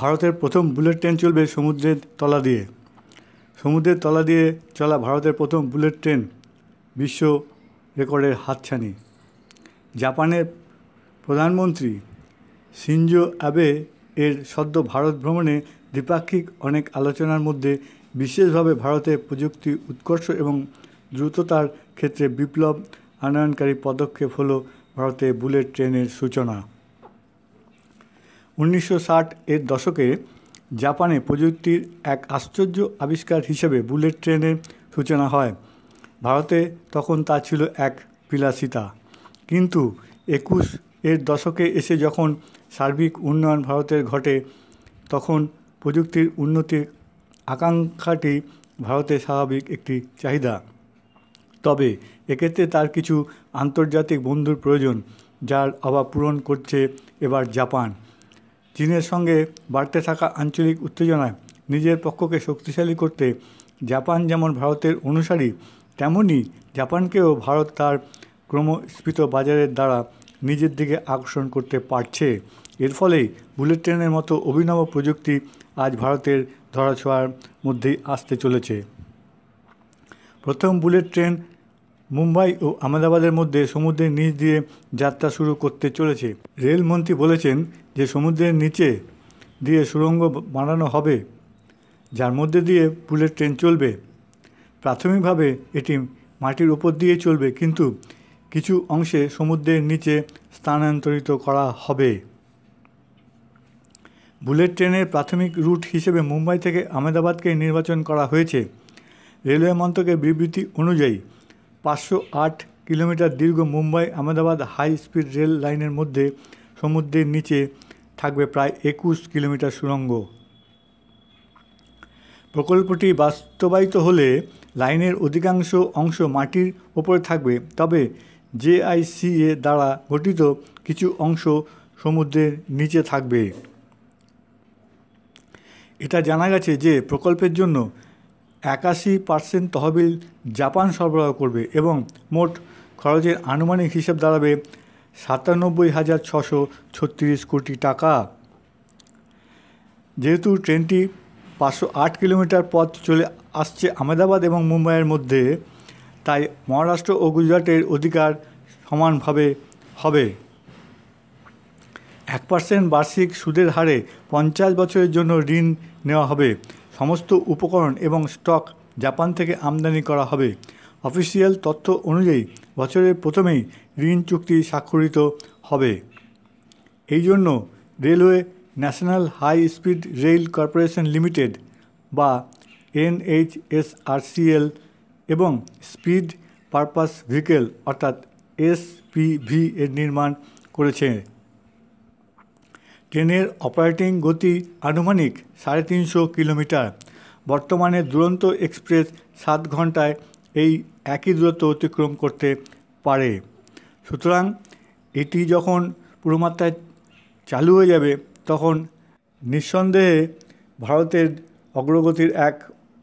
ভারতের প্রথম bullet train চলবে সমুদ্রের তলা দিয়ে। সমুদ্রের তলা দিয়ে চলা ভারতের প্রথম বুলেট ট্রেন বিশ্ব রেকর্ডের হাতছানি। জাপানের প্রধানমন্ত্রী সিনজো অ্যাবে এর সদ্য ভারত ভ্রমণে দ্বিপাক্ষিক অনেক আলোচনার মধ্যে বিশেষভাবে ভারতে প্রযুক্তি উৎকর্ষ এবং দ্রুততার ক্ষেত্রে বিপ্লব আনয়নকারী পদক্ষেপ হল ভারতে বুলেট ট্রেনের সূচনা। উনিশশো ষাট এর দশকে জাপানে প্রযুক্তির এক আশ্চর্য আবিষ্কার হিসেবে বুলেট ট্রেনের সূচনা হয়। ভারতে তখন তা ছিল এক বিলাসিতা। কিন্তু একুশ এর দশকে এসে যখন সার্বিক উন্নয়ন ভারতের ঘটে, তখন প্রযুক্তির উন্নতির আকাঙ্ক্ষাটি ভারতের স্বাভাবিক একটি চাহিদা। তবে এক্ষেত্রে তার কিছু আন্তর্জাতিক বন্ধুর প্রয়োজন, যার অভাব পূরণ করছে এবার জাপান। চীনের সঙ্গে বাড়তে থাকা আঞ্চলিক উত্তেজনায় নিজের পক্ষকে শক্তিশালী করতে জাপান যেমন ভারতের অনুসারী তেমনই জাপানকেও ভারত তার ক্রমস্ফীত বাজারের দ্বারা নিজের দিকে আকর্ষণ করতে পারছে। এর ফলেই বুলেট ট্রেনের মতো অভিনব প্রযুক্তি আজ ভারতের ধরাছোঁয়ার মধ্যেই আসতে চলেছে। প্রথম বুলেট ট্রেন মুম্বাই ও আহমেদাবাদের মধ্যে সমুদ্রের নিচ দিয়ে যাত্রা শুরু করতে চলেছে। রেলমন্ত্রী বলেছেন যে সমুদ্রের নিচে দিয়ে সুড়ঙ্গ বানানো হবে, যার মধ্যে দিয়ে বুলেট ট্রেন চলবে। প্রাথমিকভাবে এটি মাটির উপর দিয়ে চলবে, কিন্তু কিছু অংশে সমুদ্রের নিচে স্থানান্তরিত করা হবে। বুলেট ট্রেনের প্রাথমিক রুট হিসেবে মুম্বাই থেকে আহমেদাবাদকে নির্বাচন করা হয়েছে। রেলওয়ে মন্ত্রকের বিবৃতি অনুযায়ী, পাঁচশো আট কিলোমিটার দীর্ঘ Mumbai Ahmedabad high speed rail লাইনের মধ্যে সমুদ্রের নিচে থাকবে প্রায় একুশ কিলোমিটার সুড়ঙ্গ। প্রকল্পটি বাস্তবায়িত হলে লাইনের অধিকাংশ অংশ মাটির ওপরে থাকবে, তবে জেআইসিএ দ্বারা গঠিত কিছু অংশ সমুদ্রের নিচে থাকবে। এটা জানা গেছে যে প্রকল্পের জন্য একাশি পার্সেন্ট তহবিল জাপান সরবরাহ করবে এবং মোট খরচের আনুমানিক হিসেব দাঁড়াবে সাতানব্বই হাজার ছশো ছত্রিশ কোটি টাকা। যেহেতু ট্রেনটি পাঁচশো আট কিলোমিটার পথ চলে আসছে আহমেদাবাদ এবং মুম্বাইয়ের মধ্যে, তাই মহারাষ্ট্র ও গুজরাটের অধিকার সমানভাবে হবে। এক পার্সেন্ট বার্ষিক সুদের হারে পঞ্চাশ বছরের জন্য ঋণ নেওয়া হবে। সমস্ত উপকরণ এবং স্টক জাপান থেকে আমদানি করা হবে। অফিসিয়াল তথ্য অনুযায়ী বছরের প্রথমেই ঋণ চুক্তি স্বাক্ষরিত হবে। এই জন্য railway national high speed rail corporation limited বা এনএইচএসআরসিএল এবং স্পিড পারপাস ভেহিকেল অর্থাৎ এসপিভি এর নির্মাণ করেছে। ট্রেনের অপারেটিং গতি আনুমানিক সাড়ে তিনশো কিলোমিটার। বর্তমানে দুরন্ত এক্সপ্রেস সাত ঘন্টায় এই একই দূরত্ব অতিক্রম করতে পারে। সুতরাং এটি যখন পুরোমাত্রায় চালু হয়ে যাবে, তখন নিঃসন্দেহে ভারতের অগ্রগতির এক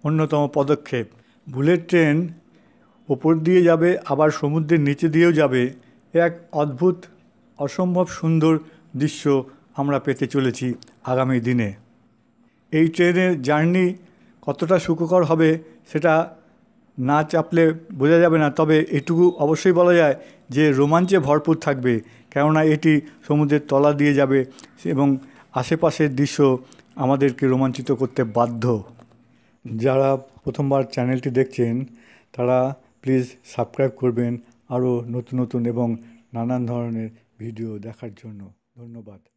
অন্যতম পদক্ষেপ। বুলেট ট্রেন ওপর দিয়ে যাবে, আবার সমুদ্রের নিচে দিয়েও যাবে। এক অদ্ভুত, অসম্ভব সুন্দর দৃশ্য আমরা পেতে চলেছি আগামী দিনে। এই ট্রেনের জার্নি কতটা সুখকর হবে, সেটা না চাপলে বোঝা যাবে না, তবে এটুকু অবশ্যই বলা যায় যে রোমাঞ্চে ভরপুর থাকবে, কেননা এটি সমুদ্রের তলা দিয়ে যাবে এবং আশেপাশের দৃশ্য আমাদেরকে রোমাঞ্চিত করতে বাধ্য। যারা প্রথমবার চ্যানেলটি দেখছেন, তারা প্লিজ সাবস্ক্রাইব করবেন আরও নতুন নতুন এবং নানান ধরনের ভিডিও দেখার জন্য। ধন্যবাদ।